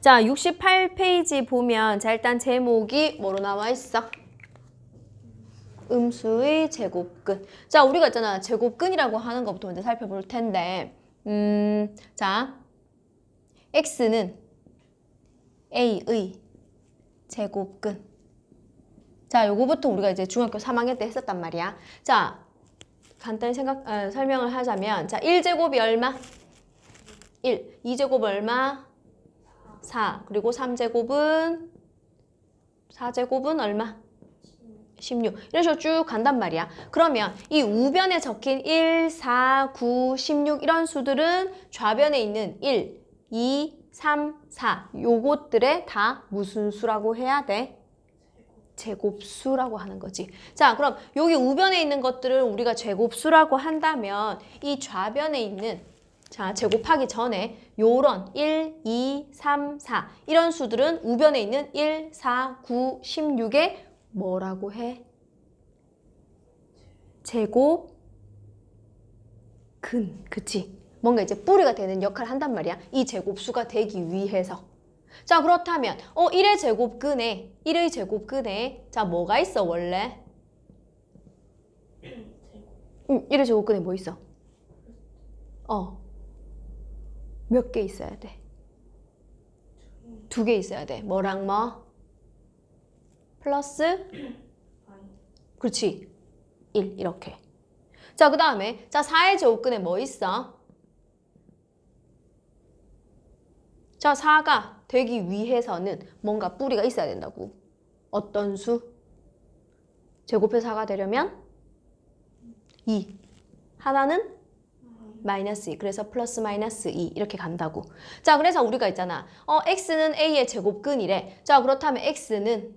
자, 68페이지 보면 자, 일단 제목이 뭐로 나와 있어? 음수의 제곱근. 자, 우리가 있잖아. 제곱근이라고 하는 것부터 먼저 살펴볼 텐데. 음, 자. x는 a의 제곱근. 자, 요거부터 우리가 이제 중학교 3학년 때 했었단 말이야. 자, 간단히 생각, 어, 설명을 하자면, 자, 1제곱이 얼마? 1. 2제곱 얼마? 4. 그리고 3제곱은? 4제곱은 얼마? 16. 이런 식으로 쭉 간단 말이야. 그러면 이 우변에 적힌 1, 4, 9, 16 이런 수들은 좌변에 있는 1, 2, 3, 4 요것들에 다 무슨 수라고 해야 돼? 제곱수라고 하는 거지. 자, 그럼 여기 우변에 있는 것들을 우리가 제곱수라고 한다면 이 좌변에 있는 자, 제곱하기 전에 요런 1, 2, 3, 4 이런 수들은 우변에 있는 1, 4, 9, 16에 뭐라고 해? 제곱 근, 그치? 뭔가 이제 뿌리가 되는 역할을 한단 말이야. 이 제곱수가 되기 위해서. 자, 그렇다면 어 1의 제곱근에 1의 제곱근에 자, 뭐가 있어 원래? 응, 1의 제곱근에 뭐 있어? 어. 몇 개 있어야 돼? 두 개 있어야 돼. 뭐랑 뭐? 플러스 그렇지. 1 이렇게. 자, 그 다음에 자, 4의 제곱근에 뭐 있어? 자, 4가 되기 위해서는 뭔가 뿌리가 있어야 된다고. 어떤 수? 제곱해서 4가 되려면 2. 하나는 마이너스 2. 그래서 플러스 마이너스 2 이렇게 간다고. 자, 그래서 우리가 있잖아. 어, x는 a의 제곱근이래. 자, 그렇다면 x는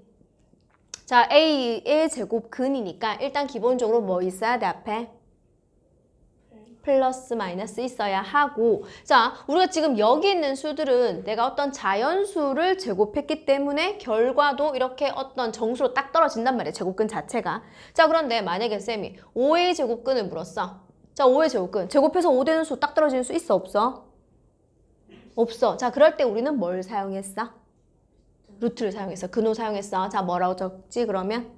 자, a의 제곱근이니까 일단 기본적으로 뭐 있어야 돼, 앞에? 플러스 마이너스 있어야 하고 자 우리가 지금 여기 있는 수들은 내가 어떤 자연수를 제곱했기 때문에 결과도 이렇게 어떤 정수로 딱 떨어진단 말이야 제곱근 자체가 자 그런데 만약에 쌤이 5의 제곱근을 물었어 자 5의 제곱근 제곱해서 5 되는 수 딱 떨어지는 수 있어 없어? 없어 자 그럴 때 우리는 뭘 사용했어? 루트를 사용했어 근호 사용했어 자 뭐라고 적지 그러면?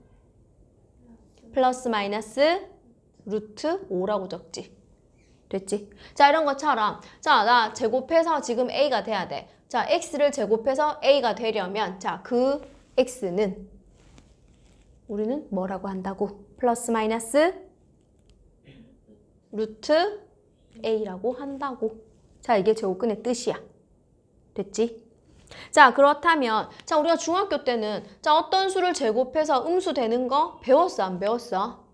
플러스 마이너스 루트 5라고 적지 됐지? 자, 이런 것처럼 자, 나 제곱해서 지금 a가 돼야 돼. 자, x를 제곱해서 a가 되려면 자, 그 x는 우리는 뭐라고 한다고? 플러스 마이너스 루트 a라고 한다고. 자, 이게 제곱근의 뜻이야. 됐지? 자, 그렇다면 자, 우리가 중학교 때는 자, 어떤 수를 제곱해서 음수 되는 거 배웠어, 안 배웠어?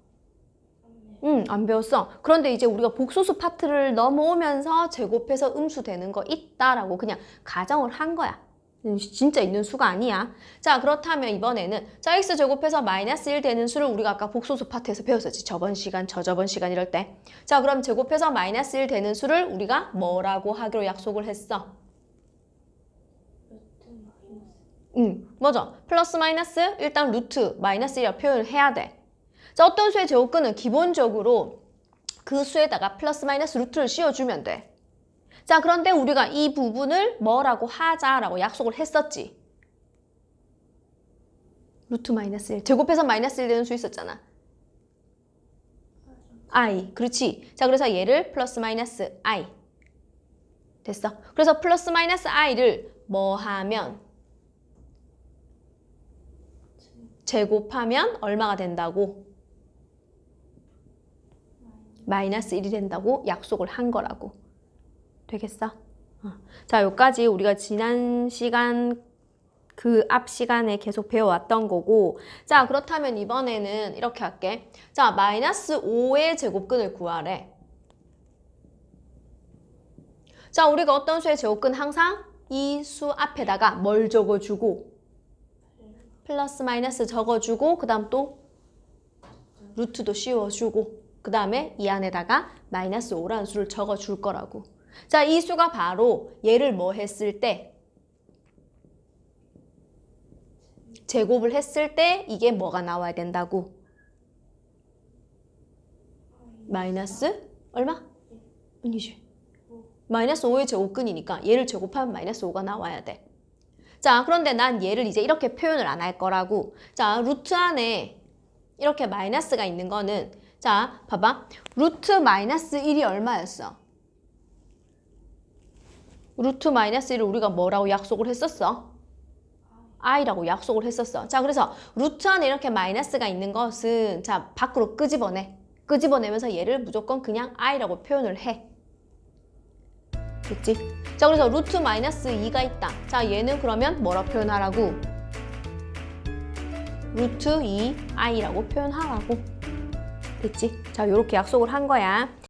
응, 안 배웠어. 그런데 이제 우리가 복소수 파트를 넘어오면서 제곱해서 음수 되는 거 있다라고 그냥 가정을 한 거야. 음, 진짜 있는 수가 아니야. 자, 그렇다면 이번에는 자, x 제곱해서 마이너스 1 되는 수를 우리가 아까 복소수 파트에서 배웠었지. 저번 시간, 저저번 시간 이럴 때. 자, 그럼 제곱해서 마이너스 1 되는 수를 우리가 뭐라고 하기로 약속을 했어? 응, 맞아. 플러스 마이너스 일단 루트 마이너스 1이라고 표현을 해야 돼. 자, 어떤 수의 제곱근은 기본적으로 그 수에다가 플러스 마이너스 루트를 씌워주면 돼. 자, 그런데 우리가 이 부분을 뭐라고 하자라고 약속을 했었지. 루트 마이너스 1. 제곱해서 마이너스 1 되는 수 있었잖아. i. 그렇지. 자, 그래서 얘를 플러스 마이너스 i. 됐어. 그래서 플러스 마이너스 i를 뭐 하면 제곱하면 얼마가 된다고? 마이너스 1이 된다고 약속을 한 거라고. 되겠어? 어. 자, 여기까지 우리가 지난 시간 그 앞 시간에 계속 배워왔던 거고 자, 그렇다면 이번에는 이렇게 할게. 자, 마이너스 5의 제곱근을 구하래. 자, 우리가 어떤 수의 제곱근 항상 이 수 앞에다가 뭘 적어주고 플러스 마이너스 적어주고 그 다음 또 루트도 씌워주고 그 다음에 이 안에다가 마이너스 5라는 수를 적어줄 거라고. 자, 이 수가 바로 얘를 뭐 했을 때 제곱을 했을 때 이게 뭐가 나와야 된다고? 마이너스 얼마? 아니지. 마이너스 5의 제곱근이니까 얘를 제곱하면 마이너스 5가 나와야 돼. 자, 그런데 난 얘를 이제 이렇게 표현을 안 할 거라고. 자, 루트 안에 이렇게 마이너스가 있는 거는 자, 봐봐. 루트 마이너스 1이 얼마였어? 루트 마이너스 1을 우리가 뭐라고 약속을 했었어? i라고 약속을 했었어. 자, 그래서 루트 안에 이렇게 마이너스가 있는 것은 자, 밖으로 끄집어내. 끄집어내면서 얘를 무조건 그냥 i라고 표현을 해. 됐지? 자, 그래서 루트 마이너스 2가 있다. 자, 얘는 그러면 뭐라 표현하라고? 루트 2i라고 표현하라고. 됐지? 자, 요렇게 약속을 한 거야.